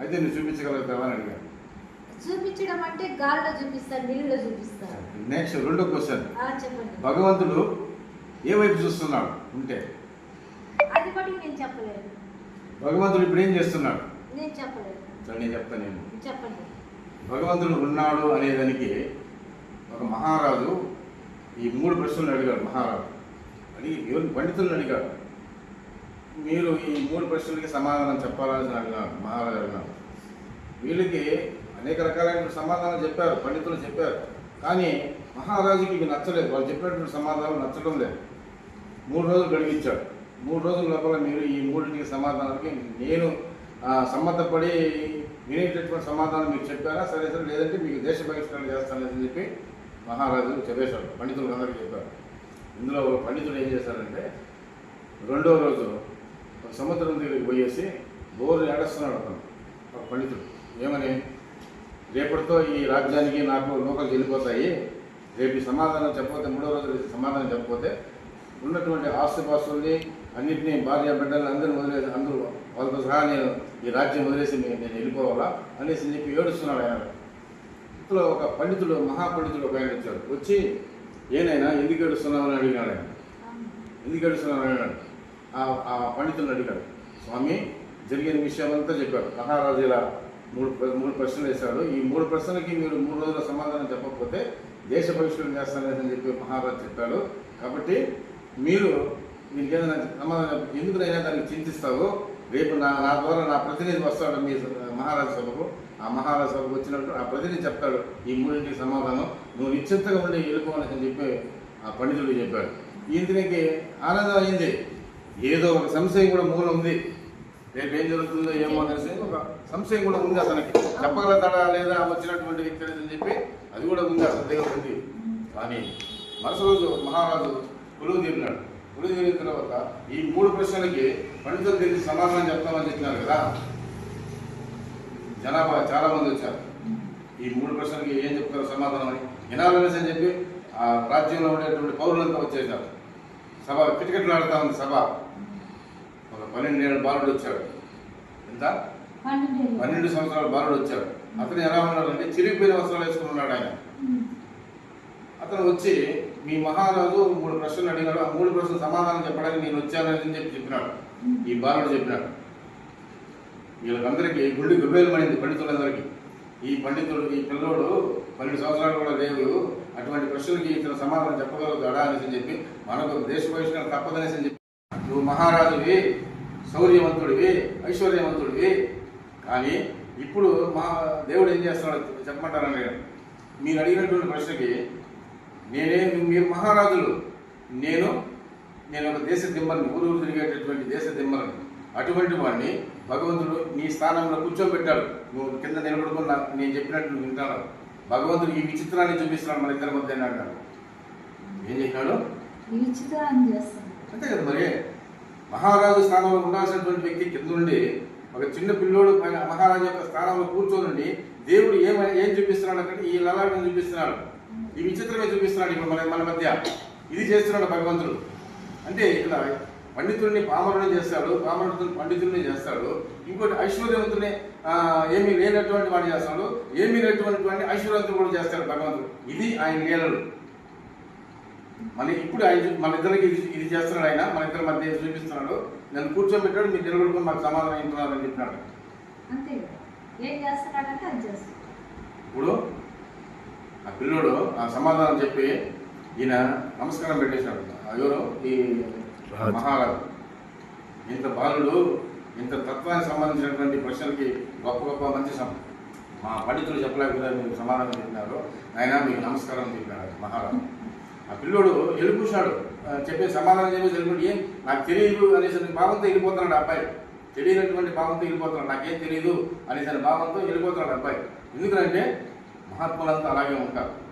అయితే నువ్వు చూపించగలుగుతావా అని అడిగాను. చూపించడం అంటే గాల్లో చూపిస్తారు నీళ్ళలో చూపిస్తారు నెక్స్ట్ రెండో క్వశ్చన్ చెప్పండి. భగవంతుడు ఏ వైపు చూస్తున్నాడు? ఉంటే. అది కూడా నేను చెప్పలేను. భగవంతుడు ఇప్పుడు ఏం చేస్తున్నాడు? నేను చెప్పలేను. సరే నేను చెప్తాను నేను. చెప్పండి. భగవంతుడు ఉన్నాడు అనేదానికి ఒక మహారాజు ఈ మూడు ప్రశ్నలు అడిగాడు మహారాజు. అడిగి ఎవరు పండితులను అడిగాడు. మీరు ఈ మూడు ప్రశ్నలకి సమాధానం చెప్పాలని అడిగాడు మహారాజు అడిగాడు వీళ్ళకి అనేక రకాలైన సమాధానం చెప్పారు పండితులు చెప్పారు. కానీ మహారాజుకి ఇవి నచ్చలేదు. వాళ్ళు చెప్పినటువంటి సమాధానం నచ్చడం లేదు. మూడు రోజులు గడిగించాడు మూడు రోజుల లోపల మీరు ఈ మూడింటికి సమాధానానికి నేను సమ్మతపడి వినేటటువంటి సమాధానం మీరు చెప్పారా? సరే సరే లేదంటే మీకు దేశ బహిష్కరణ చేస్తాను అని చెప్పి మహారాజు చెప్పేశాడు. పండితులకు అందరికీ చెప్పారు. ఇందులో పండితులు పండితుడు ఏం చేశారంటే రెండో రోజు ఒక సముద్రం దగ్గరికి పోయేసి బోరు ఏడస్తున్నాడు అతను ఒక పండితుడు. ఏమని? రేపటితో ఈ రాజ్యానికి నాకు లోకలు వెళ్ళిపోతాయి. రేపు ఈ సమాధానం చెప్పకపోతే మూడో రోజు సమాధానం చెప్పకపోతే ఉన్నటువంటి ఆస్తిపాస్తుల్ని అన్నింటినీ భార్య బిడ్డలు అందరిని వదిలేసి అందరూ వాళ్ళతో సహా నేను ఈ రాజ్యం వదిలేసి నేను నేను వెళ్ళిపోవాలా అనేసి చెప్పి ఏడుస్తున్నాడు ఆయన. ఇందులో ఒక పండితుడు మహాపండితుడు ఒక ఆయన వచ్చాడు. వచ్చి ఏనైనా ఎందుకు ఏడుస్తున్నావు? అని అడిగినాడు ఆయన. ఎందుకు ఏడుస్తున్నావు? అని అడిగాడు ఆ ఆ అడిగాడు. స్వామి జరిగిన విషయం అంతా చెప్పాడు మహారాజు ఇలా మూడు మూడు ప్రశ్నలు వేశాడు. ఈ మూడు ప్రశ్నలకి మీరు మూడు రోజుల సమాధానం చెప్పకపోతే దేశ బహిష్కరణ చేస్తానని చెప్పి మహారాజు చెప్పాడు. కాబట్టి మీరు మీకు సమాధానం ఎందుకు ఎందుకునైనా దానికి చింతిస్తావు. రేపు నా నా ద్వారా నా ప్రతినిధి వస్తాడు మీ మహారాజ సభకు. ఆ మహారాజ సభకు వచ్చినట్టు ఆ ప్రతినిధి చెప్తాడు ఈ మూడింటికి సమాధానం. నువ్వు నిశ్చింతగా ఉండి వెళ్ళిపోవాలని చెప్పి ఆ పండితుడు చెప్పాడు. ఈయనకి ఆనందం అయింది. ఏదో ఒక సంశయం కూడా మూలం ఉంది. రేపు ఏం జరుగుతుందో ఏమో అనేసి ఒక సంశయం కూడా ఉంది అతనికి. చెప్పగలుగుతాడా లేదా వచ్చినటువంటి వ్యక్తి అని చెప్పి అది కూడా ఉంది అతని దగ్గర ఉంది. కానీ మరుసటి రోజు మహారాజు కొలువు తీరినాడు కొలువు తీరిన తర్వాత ఈ మూడు ప్రశ్నలకి పండితులు తెలిసి సమాధానం చెప్తామని చెప్పినారు కదా. జనాభా చాలా మంది వచ్చారు. ఈ మూడు ప్రశ్నలకి ఏం చెప్తారు సమాధానం అని. వినాలనేసి అని చెప్పి ఆ రాజ్యంలో ఉండేటువంటి పౌరులంతా వచ్చేసారు సభ కిటకిటలాడుతా ఉంది సభ. ఒక పన్నెండేళ్ళ బాలుడు వచ్చాడు. ఎంత? పన్నెండు సంవత్సరాల బాలుడు వచ్చాడు. అతను ఎలా ఉన్నాడంటే చిరిగిపోయిన వస్త్రాలు వేసుకుని ఉన్నాడు ఆయన. అతను వచ్చి మీ మహారాజు మూడు ప్రశ్నలు అడిగాడు. ఆ మూడు ప్రశ్నలు సమాధానం చెప్పడానికి నేను వచ్చానని చెప్పి చెప్పినాడు. ఈ బాలుడు చెప్పినాడు. వీళ్ళందరికీ గుండె గుబేలు పడింది పండితులందరికీ. ఈ పండితుడు ఈ పిల్లోడు పన్నెండు సంవత్సరాలు కూడా లేవు అటువంటి ప్రశ్నలకి ఇతను సమాధానం చెప్పగలుగుతాడా అనేసి చెప్పి మనకు దేశ బహిష్కరణ తప్పదనేసి చెప్పి నువ్వు మహారాజువి శౌర్యవంతుడివి ఐశ్వర్యవంతుడివి. కానీ ఇప్పుడు మా దేవుడు ఏం చేస్తున్నాడు చెప్పమంటారని మీరు? అడిగినటువంటి ప్రశ్నకి నేనే మీరు మహారాజులు. నేను నేను ఒక దేశ దిమ్మని ఊరు ఊరు తిరిగేటటువంటి దేశ దిమ్మని అటువంటి వాడిని భగవంతుడు నీ స్థానంలో కూర్చోబెట్టాడు. నువ్వు కింద నిలబడుకున్న నేను చెప్పినట్టు నువ్వు వింటాను భగవంతుడు ఈ విచిత్రాన్ని చూపిస్తున్నాడు మన ఇద్దరి మధ్య అన్నాడు ఏం చేసినాడు? అంతే కదా మరి. మహారాజు స్థానంలో ఉండాల్సినటువంటి వ్యక్తి కింద నుండి ఒక చిన్న పిల్లోడు పైన మహారాజు యొక్క స్థానంలో కూర్చోనుండి దేవుడు ఏమై ఏం చూపిస్తున్నాడు అంటే ఈ లలాటం చూపిస్తున్నాడు. ఈ విచిత్రమే చూపిస్తున్నాడు ఇప్పుడు మన మన మధ్య. ఇది చేస్తున్నాడు భగవంతుడు. అంటే ఇక్కడ పండితుడిని పామరుని చేస్తాడు పామరుడిని పండితుడిని చేస్తాడు. ఇంకోటి ఐశ్వర్యవంతుని ఏమీ లేనటువంటి వాడిని చేస్తాడు ఏమీ లేనటువంటి వాడిని ఐశ్వర్యవంతుడు కూడా చేస్తాడు భగవంతుడు. ఇది ఆయన లీలలు. మన ఇప్పుడు ఆయన మన ఇద్దరికి ఇది ఇది చేస్తున్నాడు ఆయన మన ఇద్దరి మధ్య చూపిస్తున్నాడు? నన్ను కూర్చోబెట్టాడు మీరు నిలబడుకొని మాకు సమాధానం ఇస్తున్నారు అని చెప్పినాడు ఇప్పుడు ఆ పిల్లోడు ఆ సమాధానం చెప్పి ఈయన నమస్కారం పెట్టేశాడు. ఎవరు? ఈ. మహారాజు ఇంత బాలుడు ఇంత తత్వానికి సంబంధించినటువంటి ప్రశ్నలకి గొప్ప గొప్ప మంచి మా పండితులు చెప్పలేకపోయారు మీకు సమాధానం చెప్పినారు. ఆయన మీకు నమస్కారం చెప్పినారు మహారాజు. ఆ పిల్లోడు వెళ్ళిపూశాడు చెప్పే సమాధానం చెప్పేసి వెళ్ళిపోయి ఏం? నాకు తెలియదు అనేసి భావంతో వెళ్ళిపోతున్నాడు ఆ అబ్బాయి. తెలియనటువంటి భావంతో వెళ్ళిపోతున్నాడు. నాకేం తెలియదు అనేసి భావంతో వెళ్ళిపోతున్నాడు అబ్బాయి. ఎందుకంటే మహాత్ములంతా అలాగే ఉంటారు.